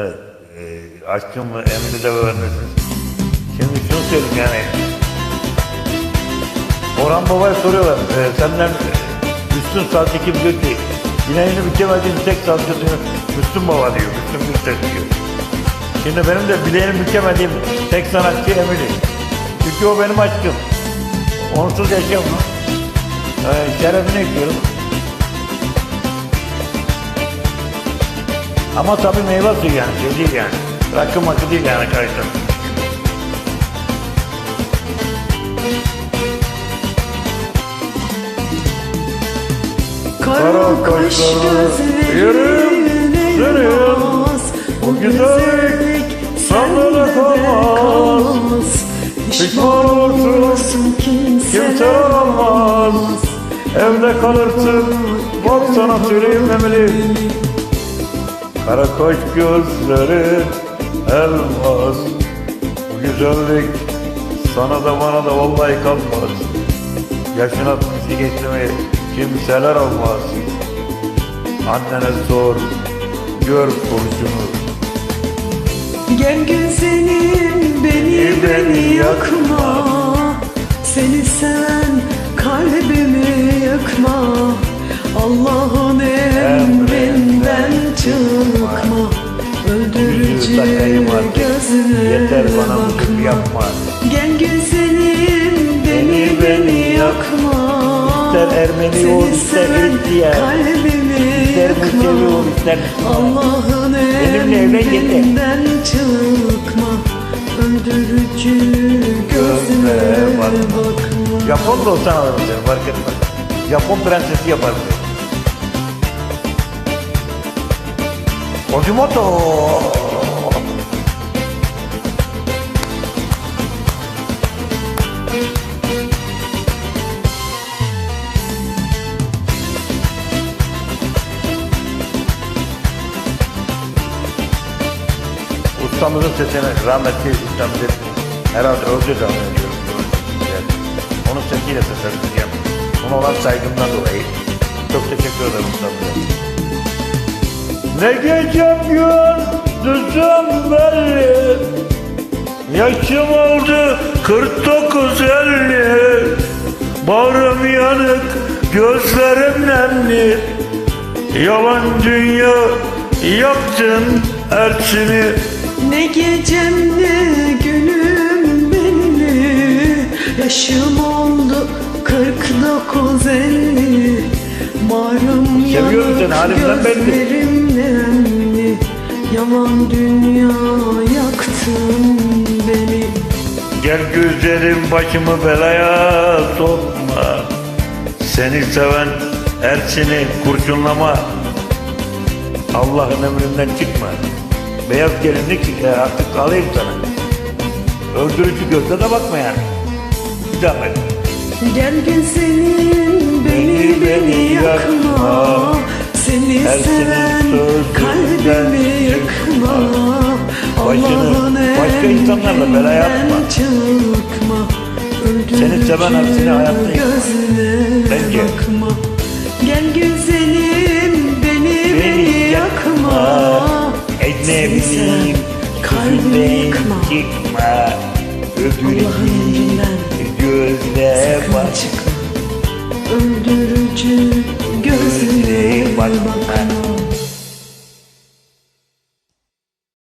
Evet, e, aşkım emri de vermesin. Şimdi şunu söyleyeyim yani. Orhan Baba'ya soruyorlar. E, senden Müslüm Savcı kim diyor ki bileğini bükemediğin tek savcı diyor. Müslüm Baba diyor. Müslüm Gürses diyor. Şimdi benim de bileğini bükemediğim tek sanatçı Emili. Çünkü o benim aşkım. Onsuz yaşayamam. E, şerefini ekliyorum. Ama tabii meyve suyu yani şey değil yani. Rakı makı değil yani karşıda. Kara kaş gözlerine yaramaz Bu güzellik sende kalmaz. Pişman olursun kimse aramaz Evde kalırsın bak sana söyleyeyim Kara kaş gözleri elmas. Bu güzellik sana da bana da vallahi kalmaz. Yaşına bizi geçmeyi kimseler almaz. Annene sor gör kurşunu. Gel güzelim beni beni yakma. Seni seven kalbimi yakma. Allah'ın yapma Gel güzelim beni beni yakma. İster Ermeni ol, ister Hristiyan, İster Musevi ol ister Allah'ın emrinden çıkma. Öldürücü gözüne bakma. Japon da olsan seni fark etmez. Japon prensesi yaparım seni Ustamızın sesini rahmetli ustamız herhalde öldü zannediyorum. Onun sesiyle seslendireceğim. Ona olan saygımdan dolayı. Çok teşekkür ederim ustamıza. Ne gecem gündüzüm belli Yaşım oldu 49 elli Bağrım yanık gözlerim nemli Yalan dünya yaptın Ersin'i Ne gecem ne günüm belli Yaşım oldu 49 elli. Marım Seviyorum seni, halimden belli. gözlerim nemli Yalan dünya yaktın beni. Gel güzelim başımı belaya sokma. Seni seven Ersin'i kurşunlama. Allah'ın emrinden çıkma Beyaz gelinlik e, artık alayım sana. Öldürücü gözle de bakma yani. Bir zahmet Gel güzelim beni beni yakma. Seni Her senin seven kalbimi yakma. Allah'ın başka insanlarla belaya atma. çıkma. Seni seven hepsini hayatta yıkma. Bence. bakma kalbimi yakma çıkma. Emrinden gözle bak. çıkma. Öldürücü Gözle bakma